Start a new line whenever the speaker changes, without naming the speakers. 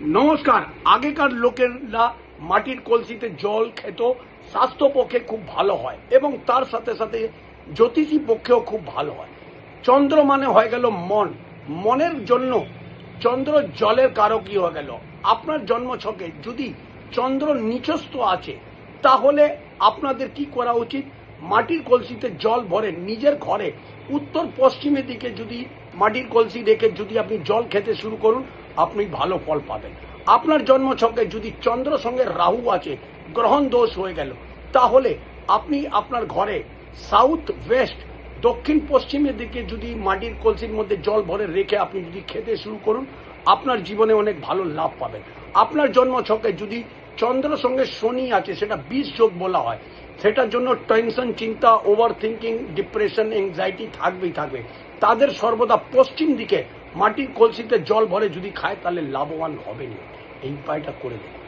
নমস্কার। আগেকার লোকেরা মাটির কলসিতে জল খেত, স্বাস্থ্য পক্ষে খুব ভালো হয় এবং তার সাথে সাথে জ্যোতিষী পক্ষেও খুব ভালো হয়। চন্দ্র মানে হয়ে গেল মন। মনের জন্য চন্দ্র জলের কারকই হয়ে গেল। আপনার জন্মছকে যদি চন্দ্র নিচস্থ আছে, তাহলে আপনাদের কি করা উচিত? মাটির কলসিতে জল ভরে নিজের ঘরে উত্তর পশ্চিমের দিকে যদি মাটির কলসি রেখে যদি আপনি জল খেতে শুরু করুন আপনি ভালো ফল পাবেন। আপনার জন্ম জন্মছকে যদি চন্দ্র সঙ্গে রাহু আছে, গ্রহণ দোষ হয়ে গেল, তাহলে আপনি আপনার ঘরে সাউথ ওয়েস্ট দক্ষিণ পশ্চিমের দিকে যদি মাটির কলসির মধ্যে জল ভরে রেখে আপনি যদি খেতে শুরু করুন, আপনার জীবনে অনেক ভালো লাভ পাবেন। আপনার জন্মছকে যদি চন্দ্র সঙ্গে শনি আছে, সেটা বিষ যোগ বলা হয়, সেটার জন্য টেনশন, চিন্তা ওভার থিঙ্কিং ডিপ্রেশন এংজাইটি থাকবেই থাকবে। তাদের সর্বদা পশ্চিম দিকে মাটির কলসিতে জল ভরে যদি খায় তাহলে লাভবান হবেনি এই উপায়টা করে দেবে